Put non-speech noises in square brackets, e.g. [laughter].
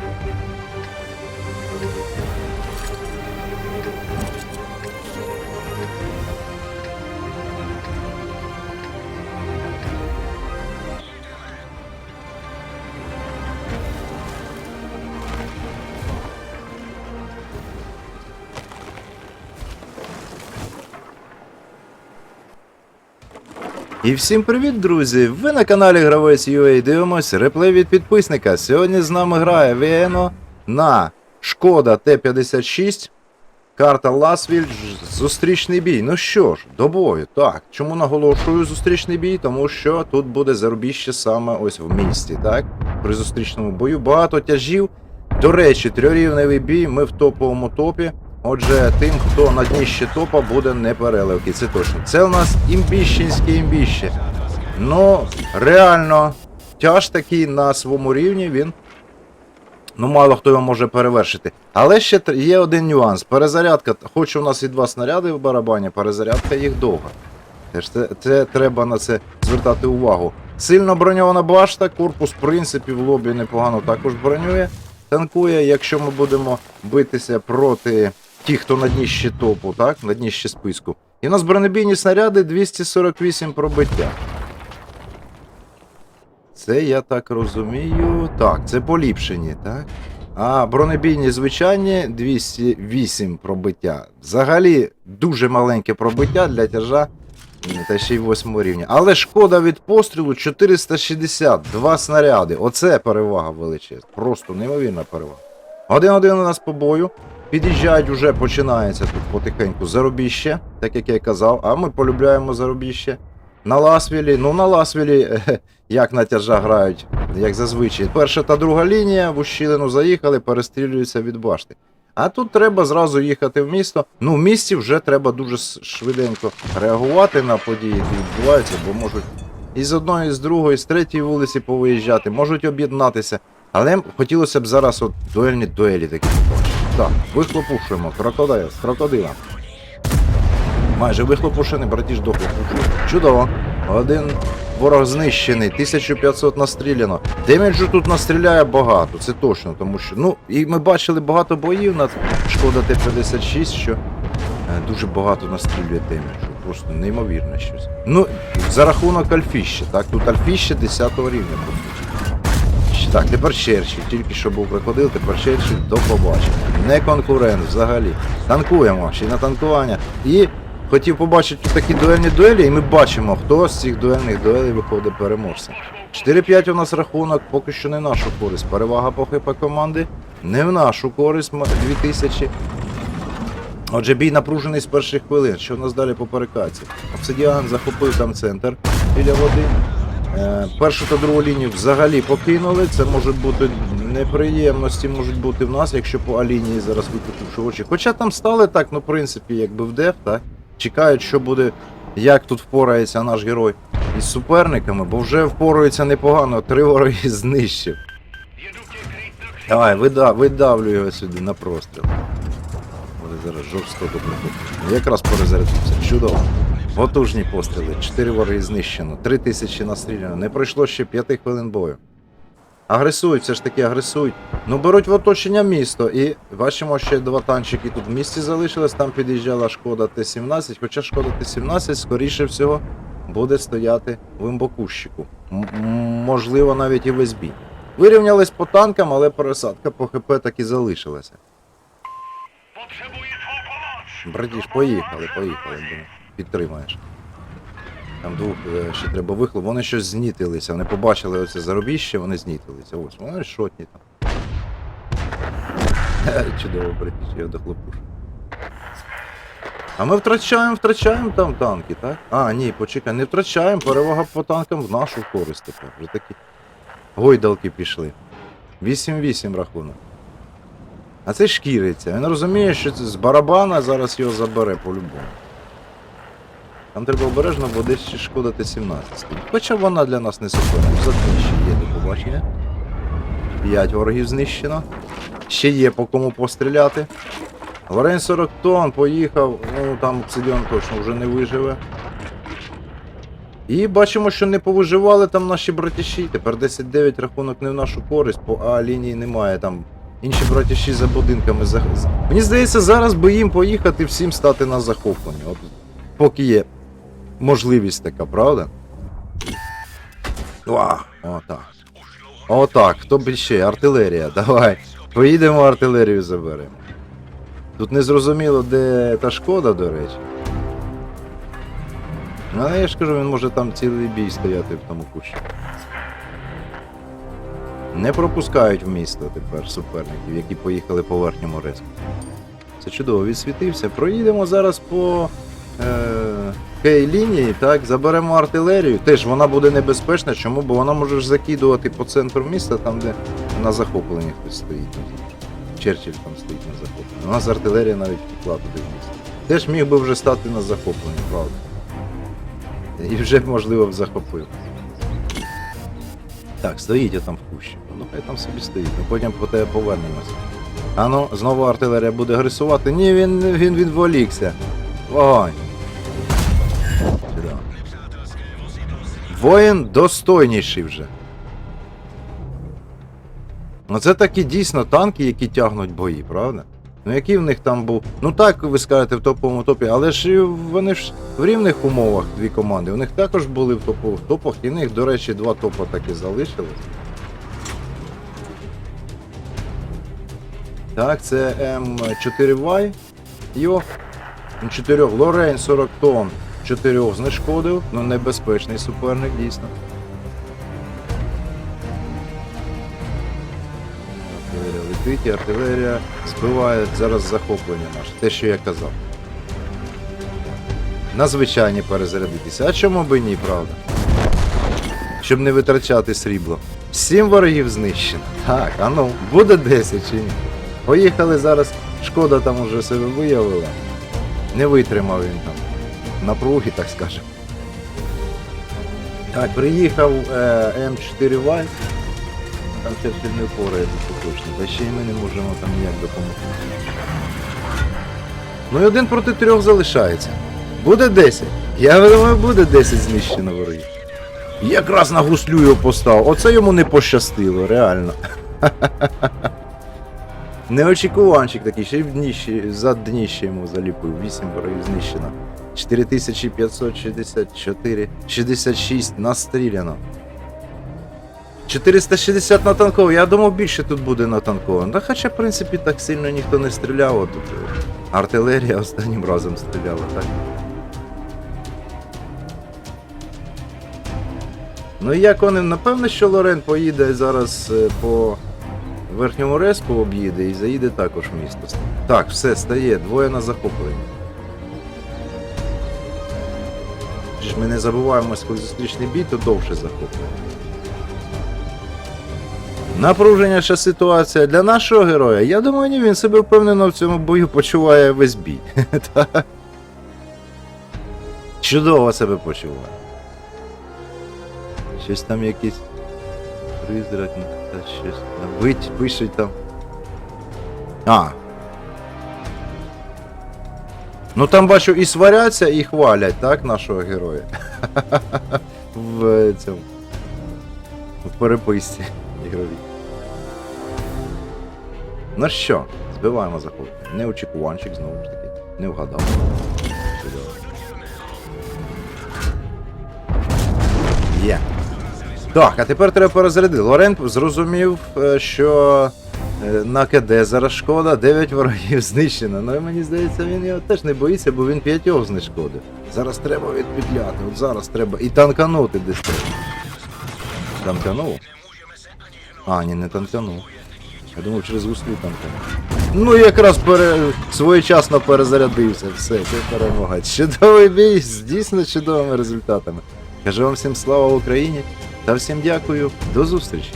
Thank you. І всім привіт, друзі! Ви на каналі Гравець UA дивимось реплей від підписника. Сьогодні з нами грає Віено на Шкода Т-56. Карта Ласвіль, зустрічний бій. Ну що ж, до бою. Так, чому наголошую зустрічний бій? Тому що тут буде зарубіще саме ось в місті, так? При зустрічному бою багато тяжів. До речі, трьорівневий бій, ми в топовому топі. Отже, тим, хто на дніще топа, буде не переливки. Це точно. Це у нас імбіщенське імбіще. Ну, реально, тяж такий на своєму рівні, він. Ну, мало хто його може перевершити. Але ще є один нюанс. Перезарядка, хоч у нас і два снаряди в барабані, перезарядка їх довга. Теж це, це треба на це звертати увагу. Сильно броньована башта, корпус, в принципі, в лобі непогано також бронює. Танкує, якщо ми будемо битися проти тих, хто на дніщі топу, так? На дніщі списку. І у нас бронебійні снаряди 248 пробиття. Це я так розумію. Так, це поліпшені, так? А бронебійні звичайні 208 пробиття. Взагалі дуже маленьке пробиття для тяжа та ще й 8 рівня. Але шкода від пострілу 460, два снаряди. Оце перевага величезна. Просто неймовірна перевага. Один-один у нас по бою. Під'їжджають, уже починається тут потихеньку заробіще, так як я й казав, а ми полюбляємо заробіще. На Ласвілі, ну на Ласвілі, як на тяжа грають, як зазвичай. Перша та друга лінія в ущілину заїхали, перестрілюються від башти. А тут треба зразу їхати в місто. Ну, в місті вже треба дуже швиденько реагувати на події, які відбуваються, бо можуть і з одної, з другої, з третьої вулиці повиїжджати, можуть об'єднатися. Але хотілося б зараз от дуельні дуелі такі побачити. Так, вихлопушуємо. Крокодил, з крокодилом. Майже вихлопушений, братіж дохлопушує. Чудово. Один ворог знищений, 1500 настріляно. Демеджу тут настріляє багато, це точно, тому що. Ну, і ми бачили багато боїв на шкода Т-56, що е, дуже багато настрілює демеджу. Просто неймовірно щось. Ну, за рахунок альфіще, так? Тут альфіще 10 рівня, по суті. Так, тепер Черчилль. Тільки що був крокодил, тепер Черчилль до побачення. Не конкурент взагалі. Танкуємо, ще й на танкування. І хотів побачити такі дуельні дуелі, і ми бачимо, хто з цих дуельних дуелей виходить переможцем. 4-5 у нас рахунок, поки що не в нашу користь. Перевага по ХП команди. Не в нашу користь 2000. Отже, бій напружений з перших хвилин. Що в нас далі по перекаці? Обсидіан захопив там центр біля води. Е, першу та другу лінію взагалі покинули. Це можуть бути неприємності, можуть бути в нас, якщо по А-лінії зараз викликавши очі. Хоча там стали так, ну, в принципі, якби в деф, так? Чекають, що буде, як тут впорається наш герой із суперниками, бо вже впорується непогано, три вороги [laughs] знищив. Давай, вида, видавлю його сюди на простріл. Буде зараз жорстоко приходить. Якраз перезарядився. Чудово. Потужні постріли. Чотири вороги знищено. Три тисячі настріляно. Не пройшло ще п'яти хвилин бою. Агресують, все ж таки агресують. Ну беруть в оточення місто. І бачимо, ще два танчики тут в місті залишились. Там під'їжджала шкода Т-17, хоча шкода Т-17, скоріше всього, буде стояти в імбокущику. Можливо, навіть і весь бій. Вирівнялись по танкам, але пересадка по ХП так і залишилася. Братіш, поїхали, поїхали. думаю. Підтримаєш. Там двох е, ще треба вихлоп. Вони щось знітилися. Вони побачили оце заробіще, вони знітилися. Ось, вони шотні там. [laughs] Чудово, братіш, я дохлопушу. А ми втрачаємо, втрачаємо там танки, так? А, ні, почекай, не втрачаємо. Перевага по танкам в нашу користь тепер. Вже такі гойдалки пішли. 8-8 рахунок. А це шкіриться. Він розуміє, що з барабана зараз його забере по-любому. Там треба обережно, бо десь шкода Т-17 стоїть. Хоча вона для нас не суперник. Зато ще є до побачення. 5 ворогів знищено. Ще є по кому постріляти. Лорен 40 тонн поїхав, ну там обсидіон точно вже не виживе. І бачимо, що не повиживали там наші братіші. Тепер 10-9 рахунок не в нашу користь, по А лінії немає там. Інші братіші за будинками за. Мені здається, зараз би їм поїхати всім стати на захоплення. От поки є можливість така, правда? Уа, отак. Отак, хто б ще? Артилерія, давай. Поїдемо артилерію заберемо. Тут не зрозуміло, де та шкода, до речі. Ну, але я ж кажу, він може там цілий бій стояти в тому кущі. Не пропускають в місто тепер суперників, які поїхали по верхньому риску. Це чудово, відсвітився. Проїдемо зараз по е, кей-лінії, так, заберемо артилерію. Теж вона буде небезпечна. Чому? Бо вона може закидувати по центру міста, там, де на захопленні хтось стоїть. Черчилль там стоїть на захопленні. У нас артилерія навіть втекла туди в місто. Теж міг би вже стати на захопленні, правда. І вже можливо, б захопив. Так, стоїть я там в кущі. Ну хай там собі стоїть, ми потім по тебе повернемося. А ну, знову артилерія буде агресувати. Ні, він, він відволікся. Вогонь. Воїн достойніший вже. Ну це такі дійсно танки, які тягнуть бої, правда? Ну який в них там був. Ну так ви скажете в топовому топі, але ж вони ж в рівних умовах дві команди. У них також були в топових топах, і в них, до речі, два топа так і залишились. Так, це М4Y. Йо. М4 Лорейн 40 тонн 4 знешкодив, ну небезпечний суперник, дійсно. Артилерія летить, артилерія збиває зараз захоплення наше. Те, що я казав. На звичайні перезарядитися. А чому би ні, правда? Щоб не витрачати срібло. Сім ворогів знищено. Так, а ну, буде 10 чи ні? Поїхали зараз. Шкода там уже себе виявила. Не витримав він там напруги, так скажемо. Так, приїхав е, М4 Валь. Там Черчилль не впорається точно. Та ще й ми не можемо там ніяк допомогти. Ну і один проти трьох залишається. Буде 10. Я думаю, буде 10 знищено ворогів. Якраз на гуслю його поставив. Оце йому не пощастило, реально. [laughs] Неочікуванчик такий, ще й за дніще йому заліпив. 8 ворогів знищено. 4564, 66 настріляно. 460 на танково. Я думав, більше тут буде на танково. Ну, хоча, в принципі, так сильно ніхто не стріляв. Тут е, артилерія останнім разом стріляла, так? Ну і як вони, напевно, що Лорен поїде зараз е, по верхньому респу об'їде і заїде також в місто. Так, все, стає, двоє на захопленні. Ж ми не забуваємось, коли зустрічний бій, то довше захоплення. Напруженіша ситуація для нашого героя. Я думаю, ні, він себе впевнено в цьому бою почуває весь бій. [laughs] Чудово себе почуває. Щось там якийсь призрак, щось там вить, пишуть там. А. Ну там бачу і сваряться, і хвалять, так, нашого героя. [laughs] В цьому. В переписці ігровій. Ну що, збиваємо захоплення. Неочікуванчик, знову ж таки. Не вгадав. Є. Так, а тепер треба перезарядити. Лорен зрозумів, е, що на КД зараз шкода, 9 ворогів [laughs] знищено. Ну і мені здається, він його теж не боїться, бо він 5 знешкодив. Зараз треба відпетляти, от зараз треба і танканути десь. Танканув? А, ні, не танканув. Я думав, через гуслі танканув. Ну якраз пере... своєчасно перезарядився. Все, це перемога. Чудовий бій з дійсно чудовими результатами. Кажу вам всім слава Україні та всім дякую. До зустрічі!